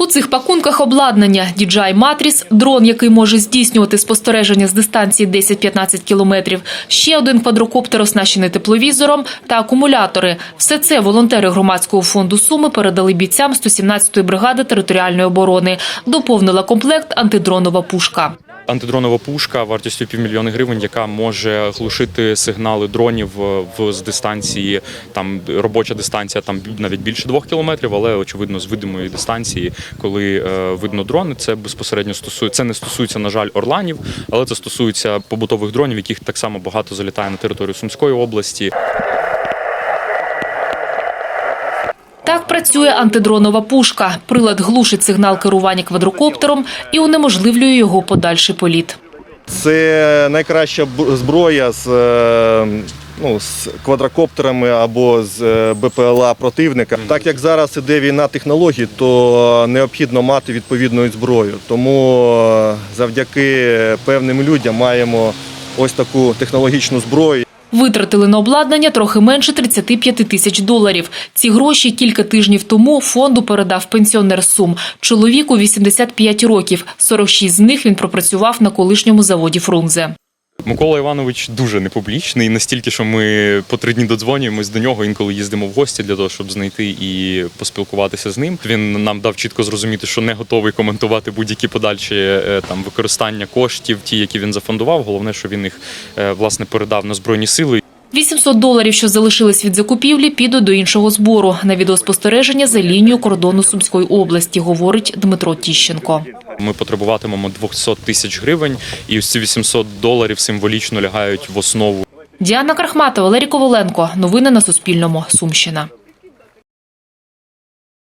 У цих пакунках обладнання DJI Matrix, дрон, який може здійснювати спостереження з дистанції 10-15 кілометрів, ще один квадрокоптер, оснащений тепловізором та акумулятори. Все це волонтери громадського фонду Суми передали бійцям 117-ї бригади територіальної оборони. Доповнила комплект антидронова пушка. Антидронова пушка вартістю півмільйона гривень, яка може глушити сигнали дронів е, в з дистанції. Там робоча дистанція там навіть більше двох кілометрів, але очевидно з видимої дистанції, коли е, видно дрони, це безпосередньо стосується. Це не стосується, на жаль, орланів, але це стосується побутових дронів, яких так само багато залітає на територію Сумської області. Так працює антидронова пушка. Прилад глушить сигнал керування квадрокоптером і унеможливлює його подальший політ. Це найкраща зброя з, е, ну, з квадрокоптерами або з е, БПЛА противника. Так як зараз іде війна технологій, то необхідно мати відповідну зброю. Тому е, завдяки певним людям маємо ось таку технологічну зброю. Витратили на обладнання трохи менше 35 тисяч доларів. Ці гроші кілька тижнів тому фонду передав пенсіонер Сум. Чоловіку 85 років. 46 з них він пропрацював на колишньому заводі Фрунзе. Микола Іванович дуже непублічний, настільки, що ми по три дні додзвонюємось до нього, інколи їздимо в гості для того, щоб знайти і поспілкуватися з ним. Він нам дав чітко зрозуміти, що не готовий коментувати будь-які подальші е, там використання коштів, ті, які він зафондував. Головне, що він їх е, власне передав на збройні сили. 800 доларів, що залишились від закупівлі, підуть до іншого збору на відеоспостереження за лінією кордону Сумської області, говорить Дмитро Тіщенко. Ми потребуватимемо 200 тисяч гривень, і ось ці 800 доларів символічно лягають в основу Діана Крахматова, Валерій Коваленко. Новини на Суспільному. Сумщина.